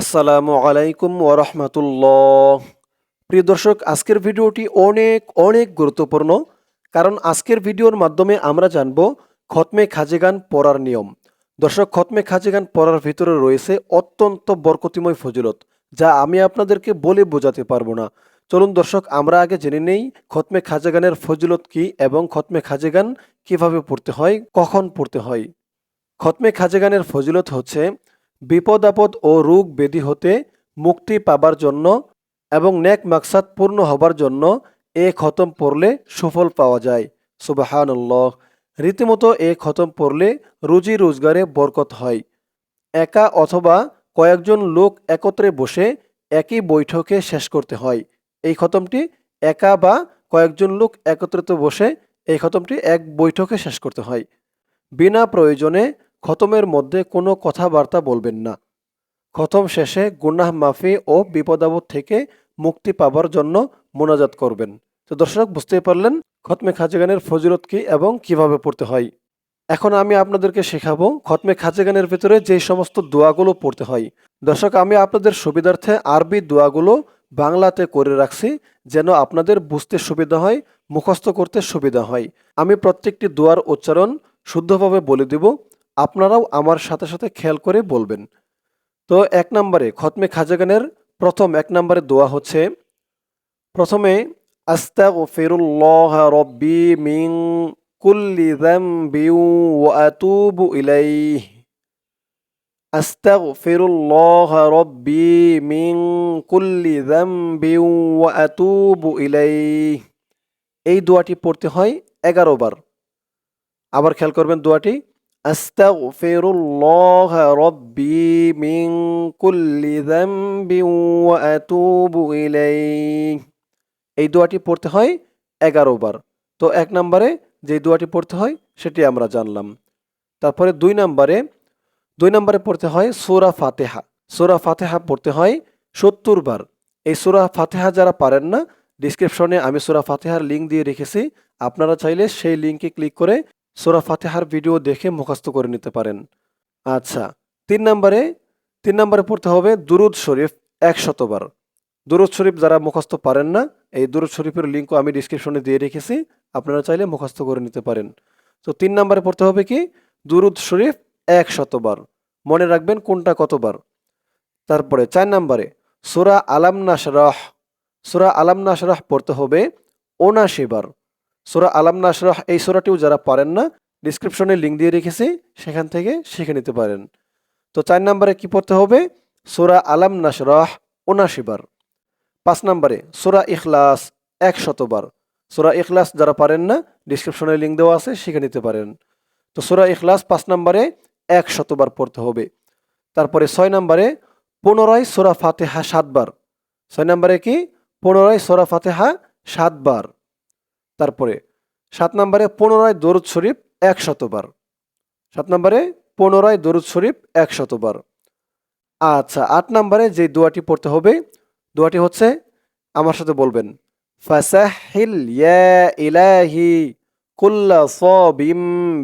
আসসালামু আলাইকুম ওরহমতুল্লাহ প্রিয় দর্শক, আজকের ভিডিওটি অনেক অনেক গুরুত্বপূর্ণ, কারণ আজকের ভিডিওর মাধ্যমে আমরা জানব খতমে খাজেগান পড়ার নিয়ম। দর্শক, খতমে খাজেগান পড়ার ভিতরে রয়েছে অত্যন্ত বরকতিময় ফজিলত, যা আমি আপনাদেরকে বলে বোঝাতে পারব না। চলুন দর্শক, আমরা আগে জেনে নেই খতমে খাজেগানের ফজিলত কি এবং খতমে খাজেগান কীভাবে পড়তে হয়, কখন পড়তে হয়। খতমে খাজেগানের ফজিলত হচ্ছে বিপদ, আপদ ও রোগ ব্যাধি হতে মুক্তি পাবার জন্য এবং নেক মাকসাদ পূর্ণ হবার জন্য এ খতম পড়লে সুফল পাওয়া যায়। সুবাহানল্লাহ। রীতিমতো এ খতম পড়লে রুজি রোজগারে বরকত হয়। একা অথবা কয়েকজন লোক একত্রে বসে একই বৈঠকে শেষ করতে হয়। এই খতমটি একা বা কয়েকজন লোক একত্রিত বসে এই খতমটি এক বৈঠকে শেষ করতে হয়। বিনা প্রয়োজনে খতমের মধ্যে কোনো কথাবার্তা বলবেন না। খতম শেষে গুনাহ মাফি ও বিপদাবদ থেকে মুক্তি পাবার জন্য মোনাজাত করবেন। তো দর্শক, বুঝতেই পারলেন খতমে খাজেগানের ফজিলত কি এবং কীভাবে পড়তে হয়। এখন আমি আপনাদেরকে শেখাবো খতমে খাজেগানের ভিতরে যে সমস্ত দোয়াগুলো পড়তে হয়। দর্শক, আমি আপনাদের সুবিধার্থে আরবি দোয়াগুলো বাংলাতে করে রাখছি যেন আপনাদের বুঝতে সুবিধা হয়, মুখস্থ করতে সুবিধা হয়। আমি প্রত্যেকটি দোয়ার উচ্চারণ শুদ্ধভাবে বলে দিব। আপনারাও আমার সাথে সাথে খেয়াল করে বলবেন। তো এক নম্বরে, খতমে খাজাগানের প্রথম এক নম্বরে দোয়া হচ্ছে, প্রথমে আস্তা ও ফেরুল্লাহ রব্বি মিং কুল্লি ওয়া আতুবু ইলাইহ। আস্তাগফিরুল্লাহ রব্বি মিন কুল্লি যামবিউ ওয়া আতুবু ইলাইহ। এই দোয়াটি পড়তে হয় এগারো বার। আবার খেয়াল করবেন দোয়াটি আস্তাগফিরুল্লাহ রব্বি মিন কুল্লি যামবিউ ওয়া আতুবু ইলাইহ এই দোয়াটি পড়তে হয় এগারো বার। তো এক নম্বরে যে দোয়াটি পড়তে হয় সেটি আমরা জানলাম। তারপরে দুই নম্বরে দুই নম্বরে পড়তে হয় সুরা ফাতেহা। সুরা ফাতেহা পড়তে হয় সত্তর বার। এই সুরা ফাতেহা যারা পারেন না ডিসক্রিপশনে আমি সুরা ফাতেহার লিঙ্ক দিয়ে রেখেছি। আপনারা চাইলে সেই লিঙ্কে ক্লিক করে সুরা ফাতেহার ভিডিও দেখে মুখস্থ করে নিতে পারেন। আচ্ছা তিন নম্বরে তিন নম্বরে পড়তে হবে দুরুদ শরীফ একশতবার। দুরুদ শরীফ যারা মুখস্থ পারেন না, এই দুরুদ শরীফের লিঙ্কও আমি ডিসক্রিপশনে দিয়ে রেখেছি, আপনারা চাইলে মুখস্থ করে নিতে পারেন। তো তিন নম্বরে পড়তে হবে কি? দুরুদ শরীফ এক শতবার মনে রাখবেন কোনটা কতবার? তারপরে চার নম্বরে, সুরা আলাম নাসরাহ সুরা আলাম নাসরাহ পড়তে হবে ওনাশি বার। সুরা আলাম নাসরাহ এই সুরাটিও যারা পারেন না ডিসক্রিপশনে লিঙ্ক দিয়ে রেখেছি, সেখান থেকে শিখে নিতে পারেন। তো চার নম্বরে কি পড়তে হবে? সুরা আলাম নাসরাহ বার। পাঁচ নম্বরে, সুরা ইখলাস এক শতবার সুরা ইখলাস যারা পারেন না ডিসক্রিপশনে লিঙ্ক দেওয়া আছে, শিখে নিতে পারেন। তো সুরা ইখলাস পাঁচ নম্বরে এক শতবার পড়তে হবে। তারপরে ছয় নম্বরে, পুনরায় সোরা ফাতেহা সাতবার ছয় নম্বরে কি? পুনরায় সোরা ফাতেহা সাতবার তারপরে সাত নম্বরে পুনরায় দরুদ শরীফ এক শতবার সাত নম্বরে পুনরায় দরুদ শরীফ এক শতবার আচ্ছা আট নম্বরে যে দোয়াটি পড়তে হবে, দোয়াটি হচ্ছে, আমার সাথে বলবেন ফাসাহিল ইলাহি কুল্লা সাবিম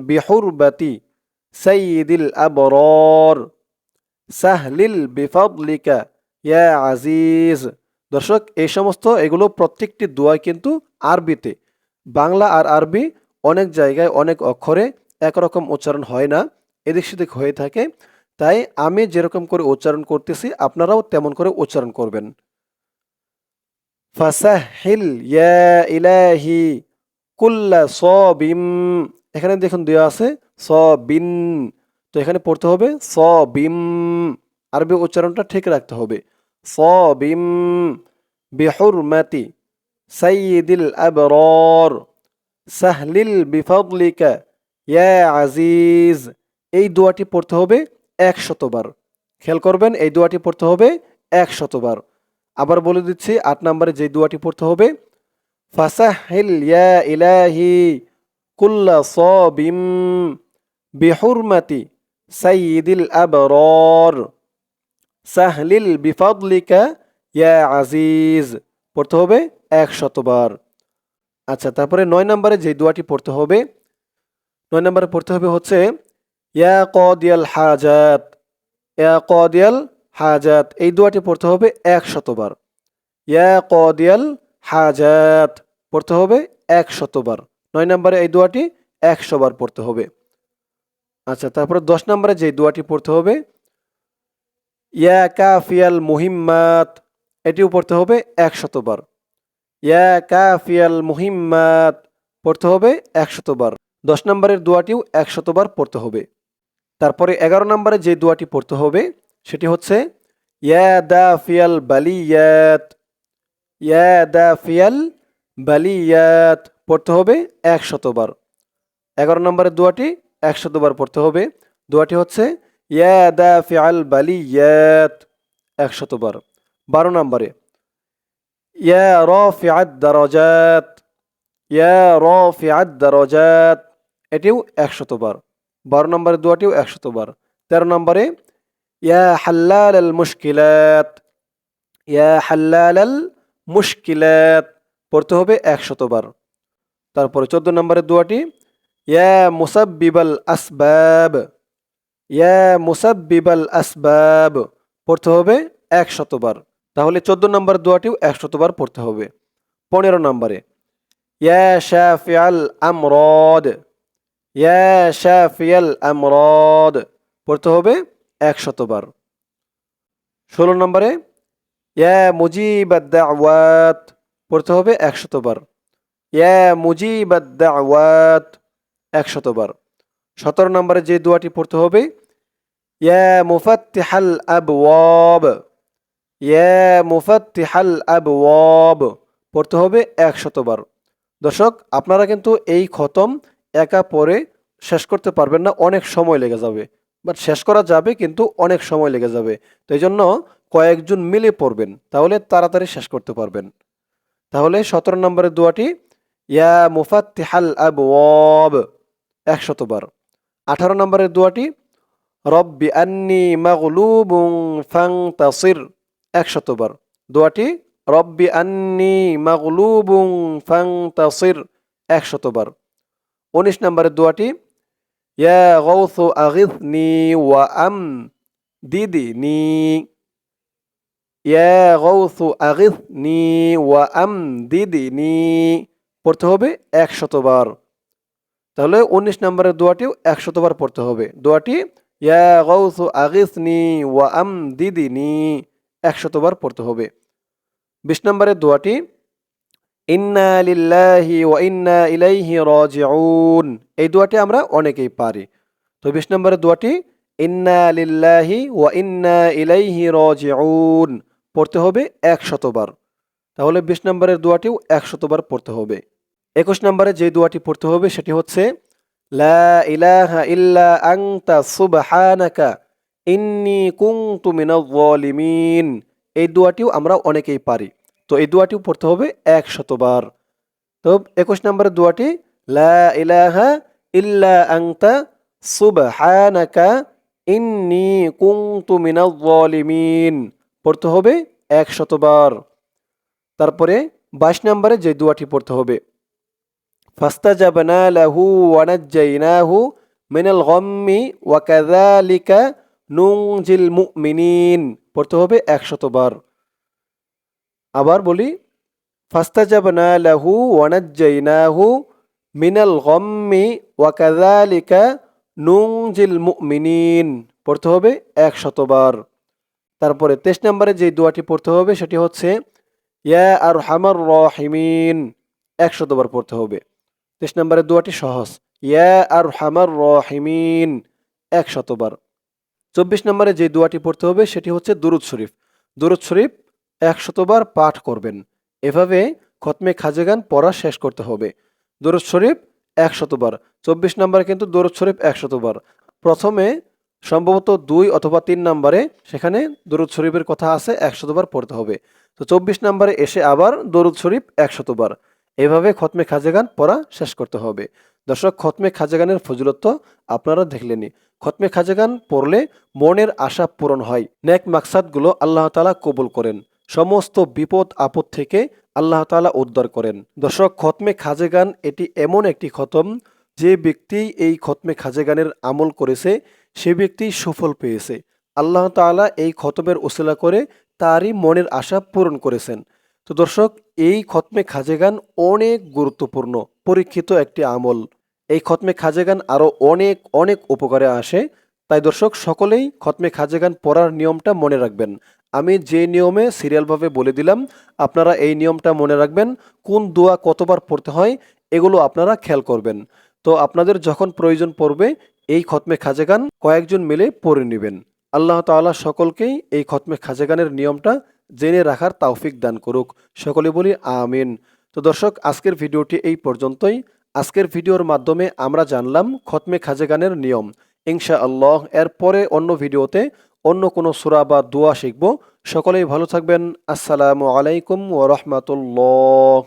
বিহুরবাতি সাইয়্যিদিল আবরার, সাহলিল বিফাদলিকা ইয়া আজিজ। দর্শক, এই সমস্ত, এগুলো প্রত্যেকটি দোয়া কিন্তু আরবিতে। বাংলা আর আরবি অনেক জায়গায় অনেক অক্ষরে একরকম উচ্চারণ হয় না, এদিক সেদিক হয়ে থাকে। তাই আমি যেরকম করে উচ্চারণ করতেছি, আপনারাও তেমন করে উচ্চারণ করবেন। ফাসাহিল ইয়া ইলাহি কুল্লা সবিম। এখানে দেখুন দেওয়া আছে স সবিন। তো এখানে পড়তে হবে স সবিম। আরবি উচ্চারণটা ঠিক রাখতে হবে। স সবিম, বিহুরমাতি। সাইয়্যিদিল আবরার সাহলিল বিফাদলিকা ইয়া আজিজ এই দোয়াটি পড়তে হবে এক শতবার খেয়াল করবেন, এই দোয়াটি পড়তে হবে এক শতবার আবার বলে দিচ্ছি, আট নম্বরে যে দোয়াটি পড়তে হবে ফাসাহিল ইয়া ইলাহি কুল্লা সবিম বিহুরমাতি সাইয়্যিদিল আবরার। সাহলিল বিফাদলিকা ইয়া আজিজ। পড়তে হবে এক শতবার আচ্ছা তারপরে নয় নম্বরে যে দোয়াটি পড়তে হবে, নয় নম্বরে পড়তে হবে হচ্ছে, ইয়া কদিয়াল হাজাত, ইয়া কদিয়াল হাজাত। এই দোয়াটি পড়তে হবে এক শতবার ইয়া কদিয়াল হাজাত, পড়তে হবে এক শতবার নয় নম্বরে এই দোয়াটি একশো বার পড়তে হবে। আচ্ছা তারপরে দশ নম্বরে যে দোয়াটি পড়তে হবে, ইয়া কাফিয়াল মুহিম্মাত এটিও পড়তে হবে এক শতবার ইয়া কাফিয়াল মুহিম্মাত, পড়তে হবে এক শতবার দশ নম্বরের দোয়াটিও এক শতবার পড়তে হবে। তারপরে এগারো নম্বরে যে দোয়াটি পড়তে হবে, সেটি হচ্ছে, ইয়া দা ফিয়াল বালিয়াত, ইয়া দা ফিয়াল বালিয়াত, পড়তে হবে এক শতবার এগারো নম্বরের দোয়াটি এক শতবার পড়তে হবে। দোয়াটি হচ্ছে, ইয়া দা ফিয়াল বালিয়াত এক শতবার বারো নম্বরে। ইয়া র ফিয়াদ দারজাত, ইয়া র ফিয়াদ দারজাত, এটিও একশতবার বারো। নম্বরের দোয়াটিও একশতবার তেরো নম্বরে, ইয়া হাল্লাল মুশকিলাত, ইয়া হাল্লাল পড়তে হবে একশতবার তারপরে চোদ্দ নম্বরের দোয়াটি, ইয়া মুসাব্বিবাল আসবাব, ইয়া মুসাব্বিবাল আসবাব, পড়তে হবে একশতবার তাহলে চোদ্দ নম্বর দোয়াটিও একশতবার পড়তে হবে। পনেরো নম্বরে, ইয়া শাফিয়াল আমরদ, ইয়া শাফিয়াল আমরদ, পড়তে হবে একশতবার। ষোলো নম্বরে, ইয়া মুজিবাদ পড়তে হবে একশতবার। ইয়া মুজিবাদ একশতবার। সতেরো নম্বরে যে দোয়াটি পড়তে হবে, ইয়া মুফাত্তিহাল আবওয়াব ইয়া মুফাত্তিহাল আবওয়াব, পড়তে হবে একশতবার। দর্শক, আপনারা কিন্তু এই খতম একা পরে শেষ করতে পারবেন না, অনেক সময় লেগে যাবে। বাট শেষ করা যাবে কিন্তু অনেক সময় লেগে যাবে। তো এই জন্য কয়েকজন মিলে পড়বেন, তাহলে তাড়াতাড়ি শেষ করতে পারবেন। তাহলে সতেরো নম্বরের দোয়াটি, ইয়া মুফাত্তিহাল আবওয়াব, একশতবার। আঠারো নম্বরের দোয়াটি, রব্বি আন্নি মাগলুবুং ফাংতাসির একশতবার। দোয়াটি, রব্বি আন্নি মাগলুবুং ফাংতাসির একশতবার। উনিশ নম্বরের দোয়াটি আগিথনি ওয়া আম দিদি নি ইয়া আগিথনি ওয়া আম দিদি নি পড়তে হবে একশতবার। তাহলে উনিশ নম্বরের দোয়াটিও একশতবার পড়তে হবে। দোয়াটি, ইয়া গৌসু আগিসনি ওয়া আম দিদিনি একশতবার পড়তে হবে। বিশ নম্বরের দোয়াটি, ইন্না লিল্লাহি ইন্না ইলাইহি রাজিউন এই দোয়াটি আমরা অনেকেই পারি। তো বিশ নম্বরের দোয়াটি, ইন্না ওয়া ইন্না ইলাইহি রাজিউন পড়তে হবে একশতবার। তাহলে বিশ নম্বরের দোয়াটিও একশতবার পড়তে হবে। একুশ নম্বরে যে দোয়াটি পড়তে হবে সেটি হচ্ছে, লা ইলাহা ইল্লা আংতা সুবহানাকা ইন্নি কুনতু মিনাজ জালিমিন এই দোয়াটিও আমরা অনেকেই পারি। তো এই দোয়াটিও পড়তে হবে এক শতবার তো একুশ নম্বরের দোয়াটি, লা ইল্লা আংতা সুবহানাকা ইন্নি কুনতু মিনাজ জালিমিন পড়তে হবে এক শতবার তারপরে বাইশ নম্বরে যে দোয়াটি পড়তে হবে, ফাস্তাজাবনা লাহু ওয়ানাজ্জাইনাহু মিনাল গম্মি ওয়াকাযালিকা নুনজিল মুমিনিন, পড়তে হবে একশতবার আবার বলি, ফাস্তাজাবনা লাহু ওয়ানাজ্জাইনাহু মিনাল গম্মি ওয়াকাযালিকা নুনজিল মুমিনিন, পড়তে হবে একশতবার তারপরে তেইশ নম্বরে যে দোয়াটি পড়তে হবে সেটি হচ্ছে, ইয়া আর হামার রহিমিন একশতবার পড়তে হবে। তেইশ নম্বরের দোয়াটি সহজ, ইয়া আর হামার রহিমিন একশতবার চব্বিশ নম্বরে যে দোয়াটি পড়তে হবে সেটি হচ্ছে দুরুদ শরীফ। দুরুদ শরীফ একশতবার পাঠ করবেন। এভাবে খতমে খাজেগান পড়া শেষ করতে হবে। দরুদ শরীফ একশতবার চব্বিশ নম্বরে কিন্তু দরুদ শরীফ একশতবার প্রথমে সম্ভবত দুই অথবা তিন নম্বরে সেখানে দরুদ শরীফের কথা আছে একশতবার পড়তে হবে। তো চব্বিশ নম্বরে এসে আবার দরুদ শরীফ একশতবার এভাবে খতমে খাজেগান পড়া শেষ করতে হবে। দর্শক, খতমে খাজেগানের ফজিলত তো আপনারা দেখলেনি খতমে খাজেগান পড়লে মনের আশা পূরণ হয়। নেক মাকসাদগুলো আল্লাহ তালা কবুল করেন। সমস্ত বিপদ আপদ থেকে আল্লাহ তালা উদ্ধার করেন। দর্শক, খতমে খাজেগান এটি এমন একটি খতম, যে ব্যক্তি এই খতমে খাজেগানের আমল করেছে, সে ব্যক্তি সুফল পেয়েছে। আল্লাহ তাআলা এই খতমের ওসিলা করে তারই মনের আশা পূরণ করেছেন। তো দর্শক, এই খতমে খাজেগান অনেক গুরুত্বপূর্ণ, পরীক্ষিত একটি আমল। এই খতমে খাজেগান আরও অনেক অনেক উপকারে আসে। তাই দর্শক, সকলেই খতমে খাজেগান পড়ার নিয়মটা মনে রাখবেন। আমি যে নিয়মে সিরিয়ালভাবে বলে দিলাম, আপনারা এই নিয়মটা মনে রাখবেন। কোন দোয়া কতবার পড়তে হয়, এগুলো আপনারা খেয়াল করবেন। তো আপনাদের যখন প্রয়োজন পড়বে, এই খতমে খাজেগান কয়েকজন মিলে পড়ে নেবেন। আল্লাহ তাআলা সকলকেই এই খতমে খাজেগানের নিয়মটা জেনে রাখার তাওফিক দান করুক। সকলে বলি আমিন। তো দর্শক, আজকের ভিডিওটি এই পর্যন্তই। আজকের ভিডিওর মাধ্যমে আমরা জানলাম খতমে খাজেগানের নিয়ম। ইনশা আল্লাহ এরপরে অন্য ভিডিওতে অন্য কোনো সুরা বা দোয়া শিখব। সকলেই ভালো থাকবেন। আসসালামু আলাইকুম ও রহমতুল্লাহ।